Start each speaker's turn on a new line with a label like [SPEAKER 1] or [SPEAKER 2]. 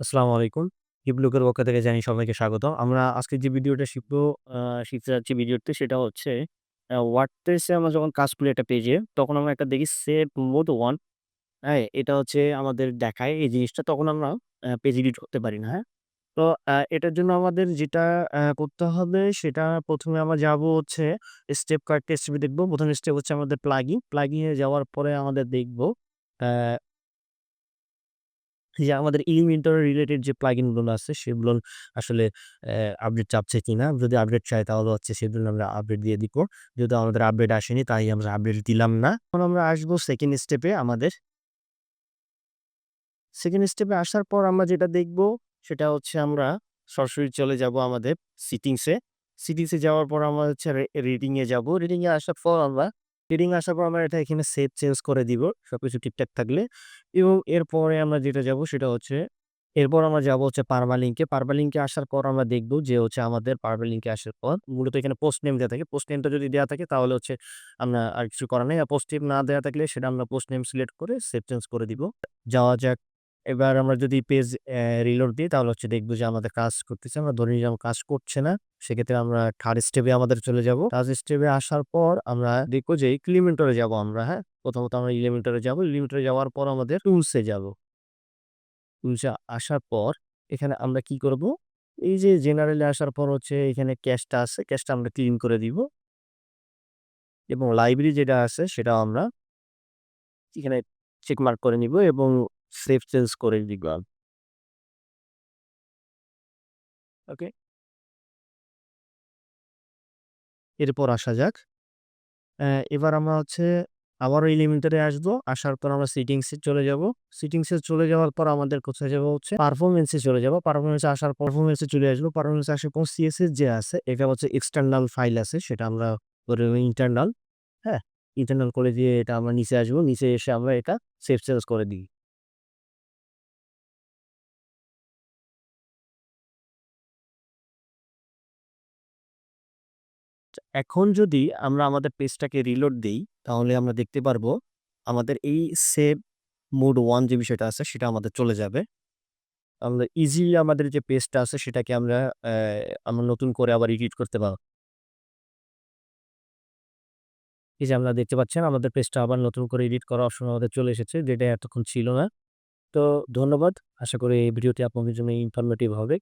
[SPEAKER 1] আসসালামু আলাইকুম। হিবলুকের পক্ষ থেকে জানি সবাইকে স্বাগত। আমরা আজকে যে ভিডিওটা শিখব শিখতে যাচ্ছি ভিডিওতে সেটা হচ্ছে WordPress আমরা যখন কাজ করি একটা পেজে, তখন আমরা একটা দেখি সেভ মোড ওয়ান হ্যাঁ? এটা হচ্ছে আমাদের দেখায় এই জিনিসটা তখন আমরা পেজ এডিট করতে পারি না, হ্যাঁ? তো এটার জন্য আমাদের যেটা করতে হবে সেটা প্রথমে আমরা যাব হচ্ছে স্টেপ কয়েকটা স্টেপে দেখব। ১ম স্টেপ হচ্ছে আমাদের প্লাগিং প্লাগিংয়ে যাওয়ার পরে আমাদের দেখব যে আমাদের Elementor রিলেটেড যে প্লাগইনগুলো আছে সেগুলো আসলে আপডেট চাচ্ছে কিনা। যদি আপডেট চাই তাহলে হচ্ছে সেগুলো আমরা আপডেট দিয়ে দিব। যদি আমাদের আপডেট আসেনি, তাই আমরা আপডেট দিলাম না। এখন আমরা আসব সেকেন্ড স্টেপে আমাদের সেকেন্ড স্টেপে আসার পর আমরা যেটা দেখব, সেটা হচ্ছে আমরা সরাসরি চলে যাব আমাদের সিটিংসে সিটিংসে যাওয়ার পর আমরা হচ্ছে রে রেটিং এ যাব। রেটিং এ আসার পর আমরা এ আসার পর আমরা এটা এখানে সেভ চেঞ্জ করে দিব। সব কিছু ঠিকঠাক থাকলে এবং এরপরে আমরা যেটা যাব সেটা হচ্ছে, এরপর আমরা যাব হচ্ছে পারমালিঙ্কে পারমালিঙ্কে আসার পর আমরা দেখব যে হচ্ছে আমাদের পারমালিঙ্কে আসার পর মূলত এখানে পোস্ট নেম দেওয়া থাকে। পোস্ট নেমটা যদি দেওয়া থাকে তাহলে হচ্ছে আমরা আর কিছু করার নেই। আর পোস্ট নেম না দেওয়া থাকলে সেটা আমরা পোস্ট নেম সিলেক্ট করে সেভ চেঞ্জ করে দিব। যাওয়া যাক। এবার আমরা যদি পেজ রিলোড দিই তাহলে হচ্ছে দেখব যে আমাদের কাজ করতেছে। আমরা ধরে নিলাম কাজ করছে না। সেক্ষেত্রে আমরা থার্ড স্টেপে আমাদের চলে যাব। থার্ড স্টেপে আসার পর আমরা দেখব যে এ যাব আমরা, হ্যাঁ? প্রথমত আমরা এ যাব। এ যাওয়ার পর আমাদের টুলস যাব। টুলস আসার পর এখানে আমরা কি করব? এই যে জেনারেল আসার পর হচ্ছে এখানে ক্যাশটা আছে। ক্যাশটা আমরা ক্লিন করে দিব। এবং লাইব্রেরি যেটা আছে সেটাও আমরা এখানে চেক মার্ক করে নিব এবং সেভ চেঞ্জ করে দিলাম। ওকে? এরপর আসা যাক। এবার আমরা হচ্ছে আবারও Elementor এ আসব। আসার পর আমরা সিটিংসে চলে যাব সিটিংসে চলে যাওয়ার পর আমাদের কোথায় যাব হচ্ছে পারফরমেন্সে চলে যাব। পারফরম্যান্স এ আসার পারফরমেন্সে চলে আসব। পারফরম্যান্স এ আসার পর CSS যে আছে এটা হচ্ছে এক্সটার্নাল ফাইল আছে সেটা আমরা করে ইন্টারনাল, হ্যাঁ? ইন্টারনাল করে দিয়ে এটা আমরা নিচে আসব। নিচে এসে আমরা এটা সেভ চেঞ্জ করে দিই। এখন যদি আমরা আমাদের পেজটাকে রিলোড দিই, তাহলে আমরা দেখতে পারব আমাদের এই সেভ মোড ওয়ান যে বিষয়টা আছে, সেটা আমাদের চলে যাবে। আমরা ইজিলি আমাদের যে পেজটা আছে, সেটাকে আমরা আমরা নতুন করে আবার এডিট করতে পারব। এই যে আমরা দেখতে পাচ্ছেন, আমাদের পেজটা আবার নতুন করে এডিট করার অপশন আমাদের চলে এসেছে, যেটা এতক্ষণ ছিল না। তো ধন্যবাদ। আশা করি এই ভিডিওটি আপনাদের জন্য ইনফরমেটিভ হবে।